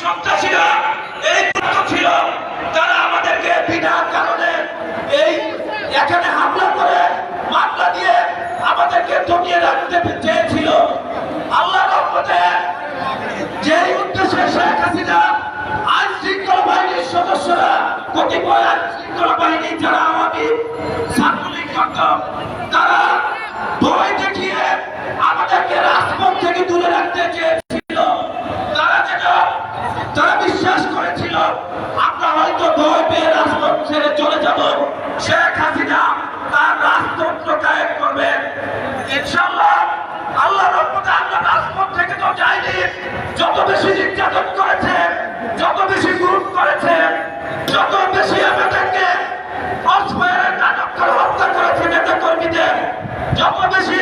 সন্ত্রাসীরা, এই পক্ষ ছিল। তারা আমাদেরকে বিনা কারণে এই এখানে হামলা করে, মামলা দিয়ে আমাদেরকে দমিয়ে রাখতে চেয়েছিল। আল্লাহ রহমতে যে উদ্দেশ্যে শেখ হাসিনা আইন শৃঙ্খলা সদস্যরা কতিপয় আইন শৃঙ্খলা বাহিনী যারা আওয়ামী ছাত্রলীগ তারা ভয় দেখিয়ে আমাদেরকে রাজপথ থেকে দূরে রাখতে চেয়েছিল তারা যেটা তারা বিশ্বাস করেছিল আমরা হয়তো ভয় পেয়ে রাজপথ ছেড়ে চলে যাব শেখ হাসিনা তার রাজতন্ত্র কায়েম করবে ইনশাল্লাহ আল্লাহ রহমতে আমরা রাজপথ থেকে তো যাইনি যত বেশি নির্যাতন করেছে, যত বেশি গুম করেছে, যত বেশি আমাদেরকে হত্যা করেছে নেতা কর্মীদের, যত বেশি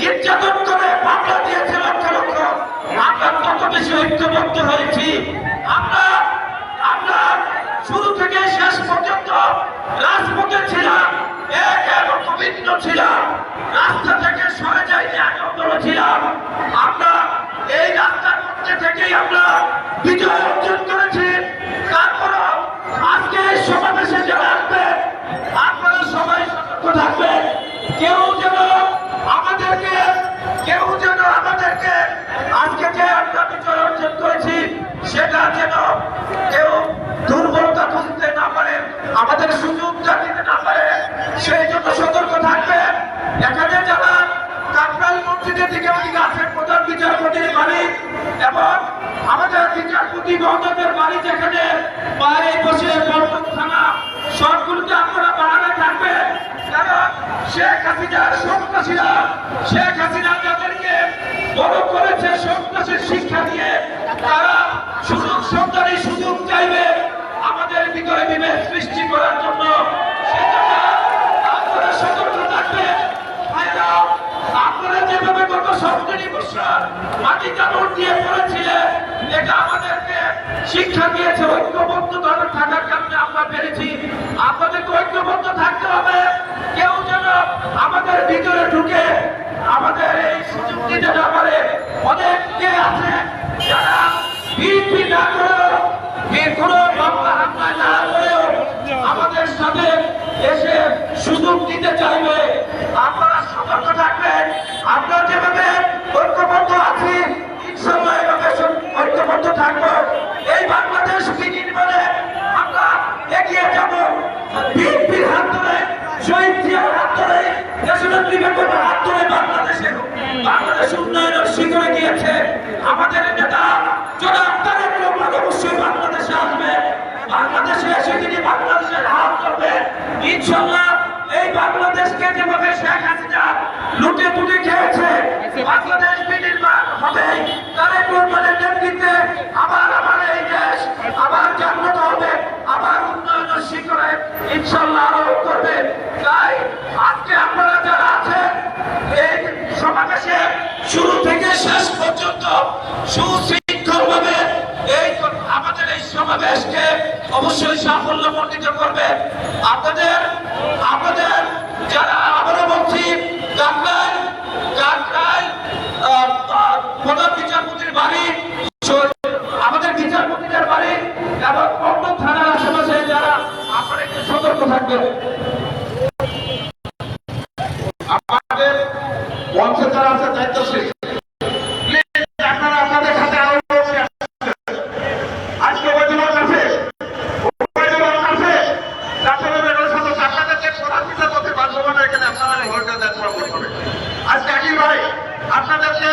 নির্যাতন করে মামলা দিয়েছে লক্ষ লক্ষ, আমরা তত বেশি ঐক্যবদ্ধ হয়েছি। আমরা আমরা শুরু থেকে শেষ পর্যন্ত রাজপথে ছিলাম, এক পবিত্র ছিলাম, রাস্তা থেকে সরে যাইনি আনন্দ ছিলাম আমরা থেকেই আমরা বিজয় অর্জন করেছি তারপরও আজকে এই সমাবেশে যারা আসবে আপনারা সবাই সতর্ক থাকবেন কেউ যেন আমাদেরকে কেউ যেন আমাদেরকে আজকে যে আমরা বিজয় অর্জন করেছি সেটা যেন কেউ দুর্বলতা খুঁজতে না পারে আমাদের সুযোগটা দিতে না পারে সেই জন্য সতর্ক থাকবেন এখানে যারা কাকরাইল মসজিদের দিকে ওদিকে আছেন প্রধান বিচারপতির বাড়ি এবং আমাদের বিচারপতি মহোদয়ের বাড়ি যেখানে বাইরে বসে থানা সবগুলোতে আপনারা বাড়ানো শিক্ষা দিয়ে তারা সুযোগ সন্তানী সুযোগ চাইবে আমাদের ভিতরে বিভেদ সৃষ্টি করার জন্য। আপনারা সতর্ক ভাইরা, আপনারা যেভাবে গত সপ্তাহে বছর মাটি কামড় দিয়ে আমাদেরকে শিক্ষা দিয়েছে ঐক্যবদ্ধ ধরে থাকার কারণে আমরা পেরেছি। আপনাদেরকে ঐক্যবদ্ধ থাকতে হবে। কেউ যেন আমাদের ভিতরে ঢুকে আমাদের এই সুযোগ দিতে না ধরে বাংলাদেশের বাংলাদেশ উন্নয়নের শিখরে গিয়েছে। আমাদের নেতা জনাব তারেক রহমান বাংলাদেশে আসবে। বাংলাদেশে এসে তিনি বাংলাদেশের হাত ধরবে। ইনশাল্লাহ এই বাংলাদেশকে যেভাবে শেখ হাসিনা লুটে পুটে খেয়েছে, বাংলাদেশ বিনির্মাণ হবে। তারেক রহমানের আবার আমার এই দেশ, আবার জাগ্রত হবে, আবার উন্নয়নের শিখরে। ইনশাল্লাহ সুশৃঙ্খল ভাবে এই আমাদের এই সমাবেশকে অবশ্যই সাফল্যমণ্ডিত করবে। আপনাদের আপনাদের যারা আবারও বলছি কাকরাই কাকরাই প্রধান বাড়ি আমাদের বিচারপতিদের বাড়ি এবং অন্য থানার যারা, আপনারা একটু সতর্ক থাকবেন। আমাদের মঞ্চে যারা আছে, দায়িত্বশীল Please, আপনারা আপনাদের সাথে আরও লোক নিয়ে আসছেন। আজকে বৈঠক আছে বৈঠক আছে ডাক্তারের বেরোর সদস্য আপনাদেরকে প্রধান বিচারপতি বাসভবনে এখানে আপনারা ভোটটা দেন করতে হবে আজকে আকিল ভাই আপনাদেরকে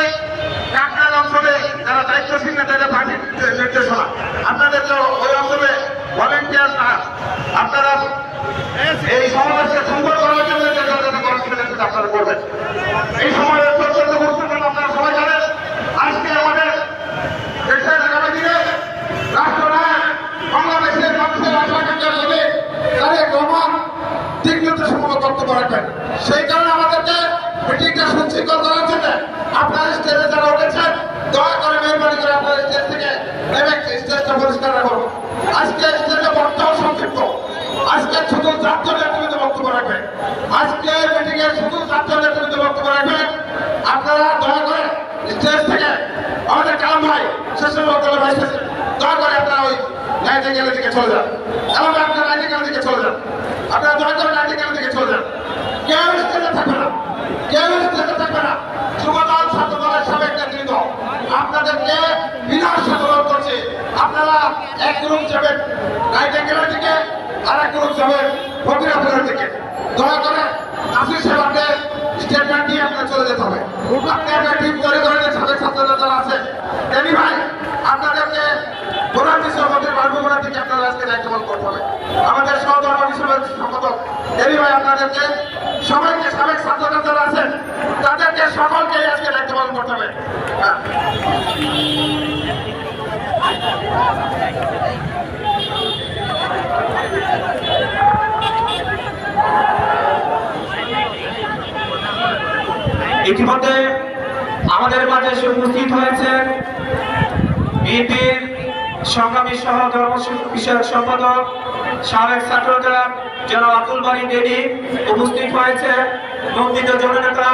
কাকরাইল অঞ্চলে যারা নেতাদের পার্টির নির্দেশনা। তো ওই অঞ্চলে ভলেন্টিয়ার নার্স আপনারা এই সমাবেশকে সুন্দর করার জন্য আপনারা করবেন। এই সময়ের অত্যন্ত গুরুত্বপূর্ণ আপনারা সবাই জানেন আজকে আমাদের দেশের আগামী দিনে রাষ্ট্রনায়ক বাংলাদেশের মানুষের আশা আকাঙ্ক্ষা হবে তারেক রহমান দিক নির্দেশমূলক বক্তব্য রাখবেন সেই কারণে আমাদেরকে মিটিংটা সুশৃঙ্খল করার জন্য আপনার স্টেজে যারা উঠেছেন দয়া করে মেহরবানি করে আপনার স্টেজ থেকে নেমে স্টেজটা পরিষ্কার রাখুন আজকে স্টেজে বক্তব্য সংক্ষিপ্ত আজকে শুধু ছাত্র নেতৃত্বে বক্তব্য রাখবেন। আজকে মিটিং এ শুধু ছাত্র নেতৃত্বে বক্তব্য রাখবেন। আপনারা দয়া করে স্টেজ কালাম ভাই শেষের বক্তব্য করে আপনারা ওই নাইটিঙ্গেল থেকে চলে যান। এবং আপনারা নাইটিঙ্গেল থেকে চলে যান। আপনারা দয়া করে নাইটিঙ্গেল থেকে চলে যান। কেউ স্টেজে থাকবে কেউ স্টেজে থাকবে না। যুবদল ছাত্র দলের সাবেক আপনাদেরকে বিরাট সাধন করছে। আপনারা এক গ্রুপ যাবেন। নাইটিঙ্গেলের দিকে আর এক গ্রুপ যাবেন। ফকিরাপুরের দিকে। দয়া করে নাসির সাহেবকে স্টেটমেন্ট দিয়ে আপনার চলে যেতে হবে। আপনি একটা টিম করে নিন, সাবেক ছাত্ররা যারা আছে। আপনাদেরকে আমাদের বারবুড়ার দিকে আপনারা আজকে দায়িত্ব করতে হবে। আমাদের সহধর্ম হিসেবে সম্পাদক এনি ভাই আপনাদেরকে সবাইকে সাবেক ছাত্ররা আছেন তাদেরকে সকলকে আজকে দায়িত্ব করতে হবে। হ্যাঁ। ইতিমধ্যে আমাদের মাঝে এসে উপস্থিত হয়েছেন বিএনপির সংগ্রামী সহ ধর্ম বিষয়ক সম্পাদক সাবেক ছাত্র জেলা জেলা আব্দুল বাড়ি দেবী উপস্থিত হয়েছে। নন্দিত জননেতা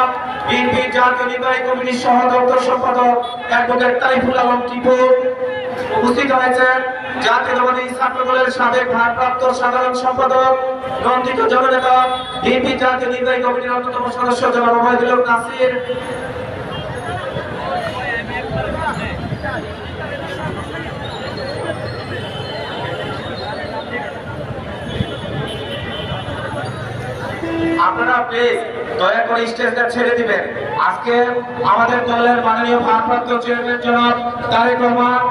বিএনপির জাতীয় নির্বাহী কমিটির সহ দপ্তর সম্পাদক অ্যাডভোকেট তাইফুল আলম টিপু। উপস্থিত হয়েছেন জাতীয়তাবাদী ছাত্র দলের সাবেক ভারপ্রাপ্ত সাধারণ সম্পাদক নন্দিত জননেতা, বিএনপি জাতীয় নির্বাহী কমিটির অন্যতম সদস্য জনাব ওবায়দুল নাসির। আপনারা প্লিজ দয়া করে স্টেজটা ছেড়ে দিবেন। আজকে আমাদের দলের মাননীয় ভারপ্রাপ্ত চেয়ারম্যান জনাব তারেক রহমান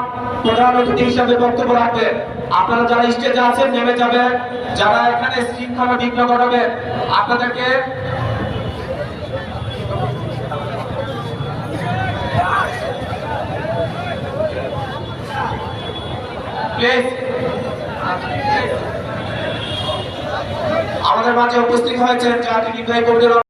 প্রধান অতিথি হিসাবে বক্তব্য রাখবেন। আপনারা যারা স্টেজে আছেন, নেমে যাবেন। যারা এখানে শৃঙ্খলা বিঘ্ন ঘটাবেন, আপনাদেরকে আমাদের মাঝে উপস্থিত হয়েছেন জাতীয় নির্বাহী কমিটির